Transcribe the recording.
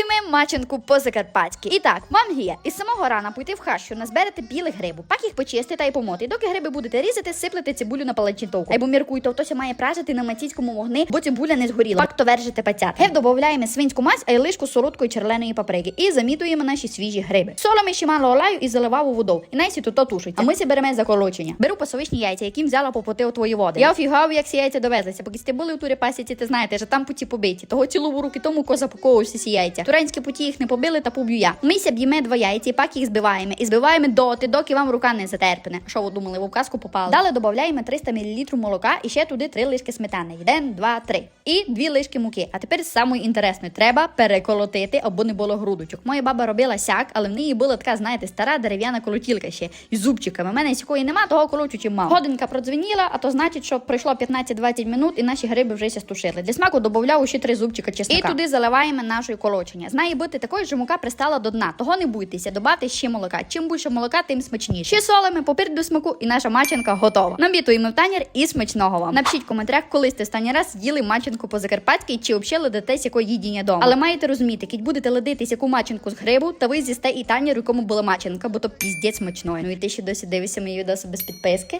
Готуємо маченку по-закарпатськи. І так, вам гія. Із самого рана пойти в хащу, назберете білих грибу, пак їх почистите та й помоти. Доки гриби будете різати, сиплете цибулю на палачинтовку. Або міркуйте, хтось має пражити на маційському вогні, бо цибуля не згоріла. Пак то вержите пацят. Гев додаємо свинську мазь, а й лишку солодкої черленої паприки. І замітуємо наші свіжі гриби. Соломи ще мало олаю і заливав у воду. І найсі то тушить. А ми сі беремо заколочення. Беру пасовичні яйця, яким взяла попоти у твої води. Я офігав, як ці яйця довезлися. Поки були у турі пасіці, ти знаєте, що там путі побиті. Того цілу руки тому коза паковувався ці яйця. Турецькі путі їх не побили та поб'ю я. Мися б'ємо два яйця і пак їх збиваємо. І збиваємо доти, доки вам рука не затерпне. Що ви думали, в казку попали? Далі додаємо 300 мл молока і ще туди три лишки сметани. Один, два, три. І дві лишки муки. А тепер саме інтересне, треба переколотити, або не було грудочок. Моя баба робила сяк, але в неї була така, знаєте, стара дерев'яна колотілка ще із зубчиками. У мене сякої нема, того колочу чим мав. Годинка продзвеніла, а то значить, що пройшло 15-20 минут і наші гриби вже стушили. Для смаку додавав ще три зубчика чеснока. І туди заливаємо нашої колочення. Знає бути такою, що мука пристала до дна. Того не буйтеся, добавте ще молока. Чим більше молока, тим смачніше. Ще солимо, попір до смаку, і наша маченка готова. Набітуємо в танір і смачного вам. Напишіть в коментарях, коли сте останній раз їли маченку по закарпатській чи взагалі ледитесь якої їдіння дома. Але маєте розуміти, кіть будете ледитись яку маченку з грибу, та ви з'їсте і танір, у якому була маченка, бо то піздець смачної. Ну і ти ще досі дивишся мої відоси без підписки.